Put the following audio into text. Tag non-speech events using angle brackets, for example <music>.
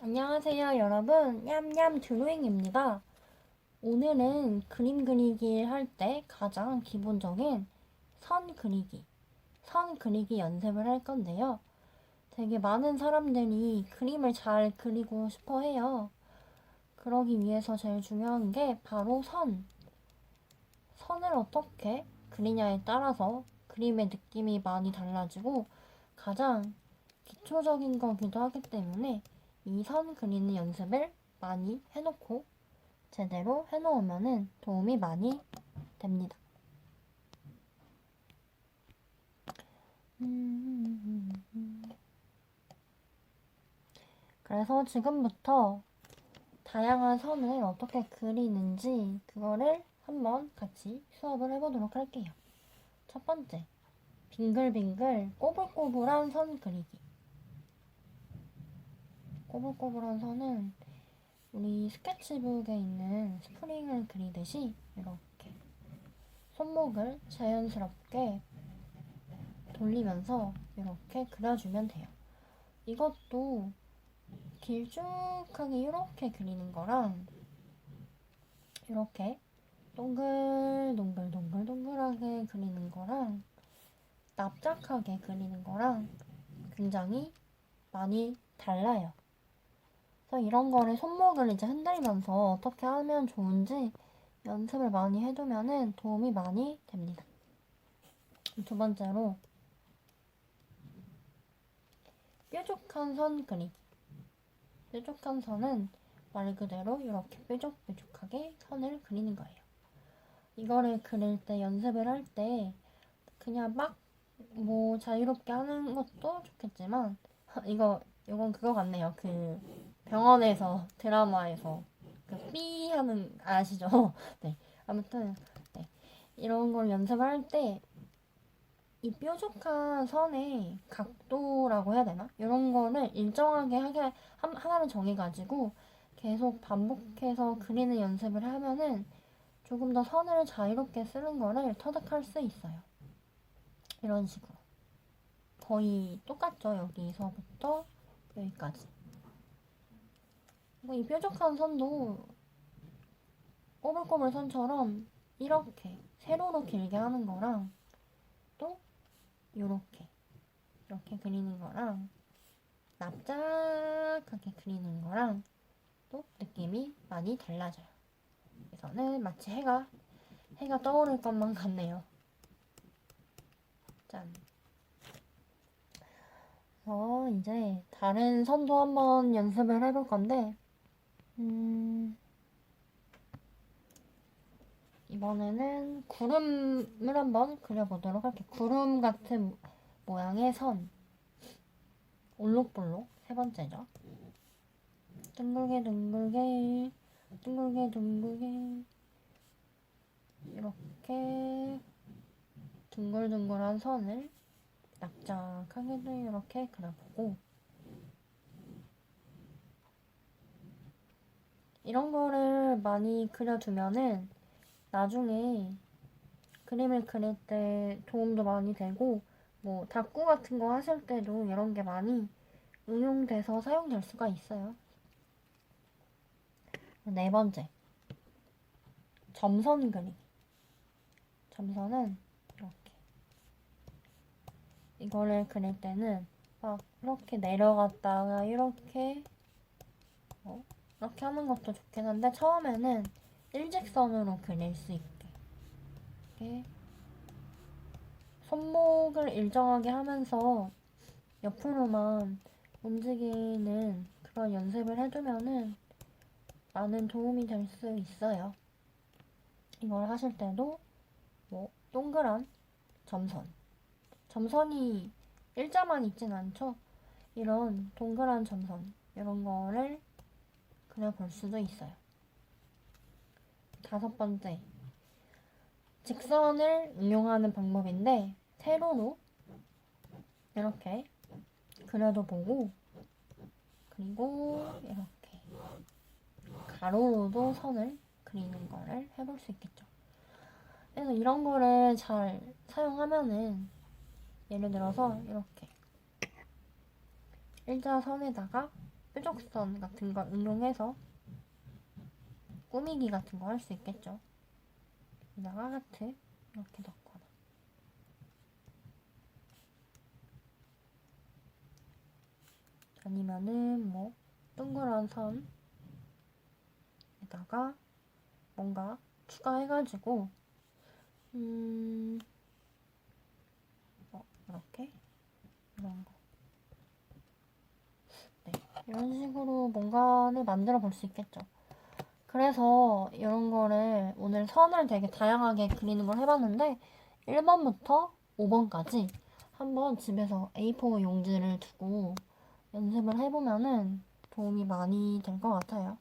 안녕하세요 여러분. 냠냠 드로잉입니다. 오늘은 그림 그리기 할 때 가장 기본적인 선 그리기 선 그리기 연습을 할 건데요. 되게 많은 사람들이 그림을 잘 그리고 싶어 해요. 그러기 위해서 제일 중요한 게 바로 선. 선을 어떻게 그리냐에 따라서 그림의 느낌이 많이 달라지고 가장 기초적인 거기도 하기 때문에 이 선 그리는 연습을 많이 해놓고 제대로 해놓으면 도움이 많이 됩니다. 그래서 지금부터 다양한 선을 어떻게 그리는지 그거를 한번 같이 수업을 해보도록 할게요. 첫 번째, 빙글빙글 꼬불꼬불한 선 그리기. 꼬불꼬불한 선은 우리 스케치북에 있는 스프링을 그리듯이 이렇게 손목을 자연스럽게 돌리면서 이렇게 그려주면 돼요. 이것도 길쭉하게 이렇게 그리는 거랑 이렇게 동글동글동글동글하게 그리는 거랑 납작하게 그리는 거랑 굉장히 많이 달라요. 그래서 이런 거를 손목을 이제 흔들면서 어떻게 하면 좋은지 연습을 많이 해두면은 도움이 많이 됩니다. 두 번째로 뾰족한 선 그리기. 뾰족한 선은 말 그대로 이렇게 뾰족뾰족하게 선을 그리는 거예요. 이거를 그릴 때 연습을 할 때 그냥 막 뭐 자유롭게 하는 것도 좋겠지만 이거 이건 그거 같네요. 그 병원에서 드라마에서 그 삐 하는 아시죠? <laughs> 네. 아무튼 네. 이런 걸 연습을 할때 이 뾰족한 선의 각도라고 해야 되나? 이런 거를 일정하게 하게 하나를 정해가지고 계속 반복해서 그리는 연습을 하면은 조금 더 선을 자유롭게 쓰는 거를 터득할 수 있어요. 이런 식으로. 거의 똑같죠. 여기서부터 여기까지. 뭐이 뾰족한 선도 꼬불꼬불 선처럼 이렇게 세로로 길게 하는 거랑 또 이렇게 이렇게 그리는 거랑 납작하게 그리는 거랑 또 느낌이 많이 달라져요. 그래서는 마치 해가 해가 떠오를 것만 같네요. 짠. 어, 이제 다른 선도 한번 연습을 해볼 건데 음, 이번에는 구름을 한번 그려보도록 할게요. 구름 같은 모양의 선. 올록볼록 세 번째죠. 둥글게 둥글게 둥글게 둥글게 이렇게 둥글둥글한 선을 납작하게도 이렇게 그려보고 이런 거를 많이 그려두면은 나중에 그림을 그릴 때 도움도 많이 되고 뭐 다꾸 같은 거 하실 때도 이런 게 많이 응용돼서 사용될 수가 있어요. 네 번째. 점선 그리기. 점선은 이렇게. 이거를 그릴 때는 막 이렇게 내려갔다가 이렇게 어? 이렇게 하는 것도 좋긴 한데 처음에는 일직선으로 그릴 수 있게 이렇게 손목을 일정하게 하면서 옆으로만 움직이는 그런 연습을 해두면은 많은 도움이 될 수 있어요. 이걸 하실 때도 뭐 동그란 점선 점선이 일자만 있진 않죠. 이런 동그란 점선 이런 거를 그려볼 수도 있어요. 다섯 번째, 직선을 응용하는 방법인데 세로로 이렇게 그려도 보고 그리고 이렇게 가로로도 선을 그리는 거를 해볼 수 있겠죠. 그래서 이런 거를 잘 사용하면은 예를 들어서 이렇게 일자선에다가 뾰족선 같은 걸 응용해서 꾸미기 같은 거 할 수 있겠죠. 여기다가 하트 이렇게 넣거나 아니면은 뭐 동그란 선에다가 뭔가 추가해가지고 음 어, 이렇게 이런 거 네, 이런 식으로 뭔가를 만들어 볼 수 있겠죠. 그래서 이런 거를 오늘 선을 되게 다양하게 그리는 걸 해봤는데 1번부터 5번까지 한번 집에서 A4 용지를 두고 연습을 해보면은 도움이 많이 될 것 같아요.